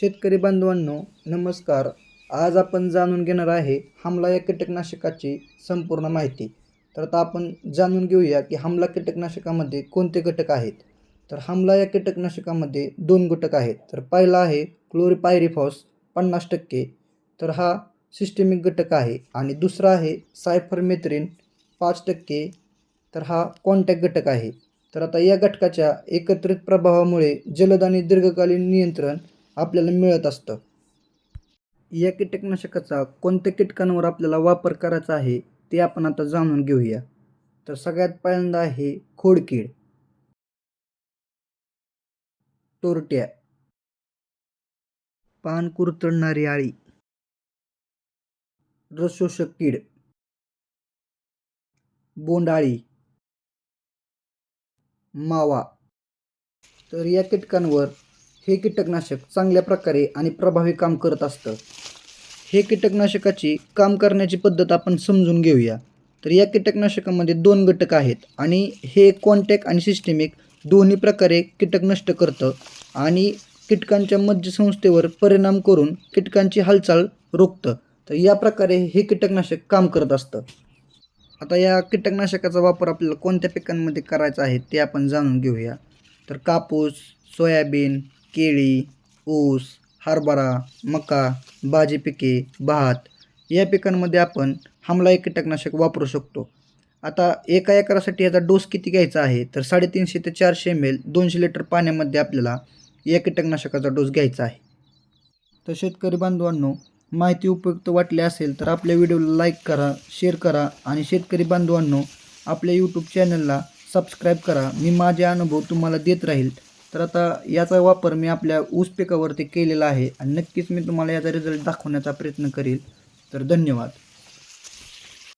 शेतकरी बांधवांनो नमस्कार. आज आपण जाणून घेणार आहे हमला या कीटकनाशकाची संपूर्ण माहिती. तर आता आपण जाणून घेऊया की हमला कीटकनाशकामध्ये कोणते घटक आहेत. तर हमला या कीटकनाशकामध्ये दोन घटक आहेत. तर पहिला आहे क्लोरीपायरिफॉस पन्नास टक्के. तर हा सिस्टेमिक घटक आहे. आणि दुसरा आहे सायफरमेथ्रिन पाच टक्के. तर हा कॉन्टॅक्ट घटक आहे. तर आता या घटकाच्या एकत्रित प्रभावामुळे जलद आणि दीर्घकालीन नियंत्रण आपल्याला मिळत असतं. या कीटकनाशकाचा कोणत्या कीटकांवर आपल्याला वापर करायचा आहे ते आपण आता जाणून घेऊया. तर सगळ्यात पहिल्यांदा आहे खोडकीड. तोरट्या. पान कुरतडणारी आळी. रसोषक कीड. बोंडाळी. मावा. तर या कीटकांवर हे कीटकनाशक चांगल्या प्रकारे आणि प्रभावी काम करत असतं. हे कीटकनाशकाची काम करण्याची पद्धत आपण समजून घेऊया. तर या कीटकनाशकामध्ये दोन घटक आहेत आणि हे कॉन्टॅक्ट आणि सिस्टेमिक दोन्ही प्रकारे कीटक नष्ट करतं आणि कीटकांच्या मज्जसंस्थेवर परिणाम करून कीटकांची हालचाल रोखतं. तर या प्रकारे हे कीटकनाशक काम करत असतं. आता या कीटकनाशकाचा वापर आपल्याला कोणत्या पिकांमध्ये करायचा आहे ते आपण जाणून घेऊया. तर कापूस सोयाबीन केळी ऊस हरभरा मका भाजी पिके भात या पिकांमध्ये आपण हमला कीटकनाशक वापरू शकतो. आता एका एकरासाठी याचा डोस किती घ्यायचा आहे? तर साडेतीनशे ते चारशे एम एल दोनशे लिटर पाण्यामध्ये आपल्याला या कीटकनाशकाचा डोस घ्यायचा आहे. तर शेतकरी बांधवांनो माहिती उपयुक्त वाटली असेल तर आपल्या व्हिडिओला लाईक करा शेअर करा आणि शेतकरी बांधवांनो आपल्या यूट्यूब चॅनलला सबस्क्राईब करा. मी माझे अनुभव तुम्हाला देत राहील. तर आता याचा वापर मी आपल्या ऊस पिकावरती केलेला आहे आणि नक्कीच मी तुम्हाला याचा रिझल्ट दाखवण्याचा प्रयत्न करेल. तर धन्यवाद.